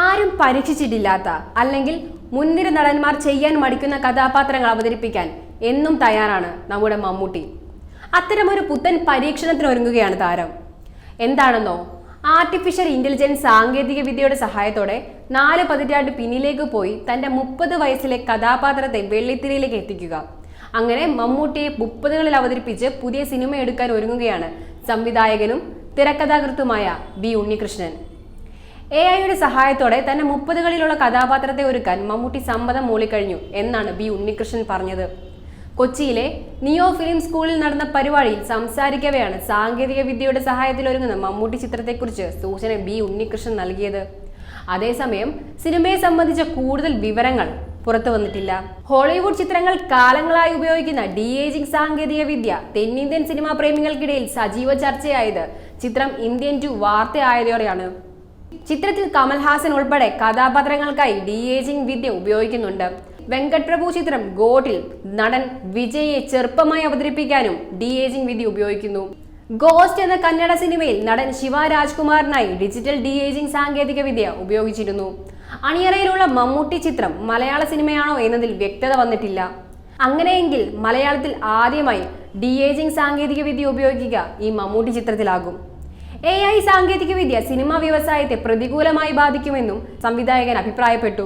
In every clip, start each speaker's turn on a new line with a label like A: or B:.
A: ആരും പരീക്ഷിച്ചിട്ടില്ലാത്ത അല്ലെങ്കിൽ മുൻനിര നടന്മാർ ചെയ്യാൻ മടിക്കുന്ന കഥാപാത്രങ്ങൾ അവതരിപ്പിക്കാൻ എന്നും തയ്യാറാണ് നമ്മുടെ മമ്മൂട്ടി. അത്തരമൊരു പുത്തൻ പരീക്ഷണത്തിന് ഒരുങ്ങുകയാണ് താരം. എന്താണെന്നോ? ആർട്ടിഫിഷ്യൽ ഇന്റലിജൻസ് സാങ്കേതിക വിദ്യയുടെ സഹായത്തോടെ നാല് പതിറ്റാണ്ട് പിന്നിലേക്ക് പോയി തന്റെ മുപ്പത് വയസ്സിലെ കഥാപാത്രത്തെ വെള്ളിത്തിരയിലേക്ക് എത്തിക്കുക. അങ്ങനെ മമ്മൂട്ടിയെ മുപ്പതുകളിൽ അവതരിപ്പിച്ച് പുതിയ സിനിമ എടുക്കാൻ ഒരുങ്ങുകയാണ് സംവിധായകനും തിരക്കഥാകൃത്തുമായ ബി ഉണ്ണികൃഷ്ണൻ. എ ഐയുടെ സഹായത്തോടെ തന്റെ മുപ്പതുകളിലുള്ള കഥാപാത്രത്തെ ഒരുക്കാൻ മമ്മൂട്ടി സമ്മതം മൂളിക്കഴിഞ്ഞു എന്നാണ് ബി ഉണ്ണികൃഷ്ണൻ പറഞ്ഞത്. കൊച്ചിയിലെ നിയോ ഫിലിം സ്കൂളിൽ നടന്ന പരിപാടിയിൽ സംസാരിക്കവെയാണ് സാങ്കേതിക വിദ്യയുടെ സഹായത്തിൽ ഒരുങ്ങുന്ന മമ്മൂട്ടി ചിത്രത്തെക്കുറിച്ച് സൂചന ബി ഉണ്ണികൃഷ്ണൻ നൽകിയത്. അതേസമയം സിനിമയെ സംബന്ധിച്ച കൂടുതൽ വിവരങ്ങൾ പുറത്തു വന്നിട്ടില്ല. ഹോളിവുഡ് ചിത്രങ്ങൾ കാലങ്ങളായി ഉപയോഗിക്കുന്ന ഡി ഏജിംഗ് സാങ്കേതിക വിദ്യ തെന്നിന്ത്യൻ സിനിമാ പ്രേമികൾക്കിടയിൽ സജീവ ചർച്ചയായത് ചിത്രം ഇന്ത്യൻ ടു വാർത്തയായതോടെയാണ്. ചിത്രത്തിൽ കമൽഹാസൻ ഉൾപ്പെടെ കഥാപാത്രങ്ങൾക്കായി ഡി ഏജിംഗ് വിദ്യ ഉപയോഗിക്കുന്നുണ്ട്. വെങ്കട്പ്രഭു ചിത്രം ഗോട്ടിൽ നടൻ വിജയെ ചെറുപ്പമായി അവതരിപ്പിക്കാനും ഡി ഏജിംഗ് വിദ്യ ഉപയോഗിക്കുന്നു. ഗോസ്റ്റ് എന്ന കന്നഡ സിനിമയിൽ നടൻ ശിവ രാജ്കുമാറിനായി ഡിജിറ്റൽ ഡി ഏജിംഗ് സാങ്കേതിക വിദ്യ ഉപയോഗിച്ചിരുന്നു. അണിയറയിലുള്ള മമ്മൂട്ടി ചിത്രം മലയാള സിനിമയാണോ എന്നതിൽ വ്യക്തത വന്നിട്ടില്ല. അങ്ങനെയെങ്കിൽ മലയാളത്തിൽ ആദ്യമായി ഡി ഏജിംഗ് സാങ്കേതിക വിദ്യ ഉപയോഗിക്കുക ഈ മമ്മൂട്ടി ചിത്രത്തിലാകും. എ ഐ സാങ്കേതികവിദ്യ സിനിമാ വ്യവസായത്തെ പ്രതികൂലമായി ബാധിക്കുമെന്നും സംവിധായകൻ അഭിപ്രായപ്പെട്ടു.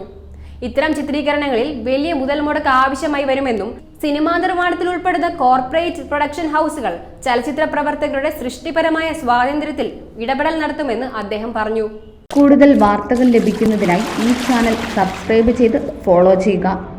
A: ഇത്തരം ചിത്രീകരണങ്ങളിൽ വലിയ മുതൽ മുടക്ക് ആവശ്യമായി വരുമെന്നും സിനിമാ നിർമ്മാണത്തിൽ ഉൾപ്പെടുന്ന കോർപ്പറേറ്റ് പ്രൊഡക്ഷൻ ഹൗസുകൾ ചലച്ചിത്ര പ്രവർത്തകരുടെ സൃഷ്ടിപരമായ സ്വാതന്ത്ര്യത്തിൽ ഇടപെടൽ നടത്തുമെന്ന് അദ്ദേഹം പറഞ്ഞു.
B: കൂടുതൽ വാർത്തകൾ ലഭിക്കുന്നതിനായി ഈ ചാനൽ സബ്സ്ക്രൈബ് ചെയ്ത് ഫോളോ ചെയ്യുക.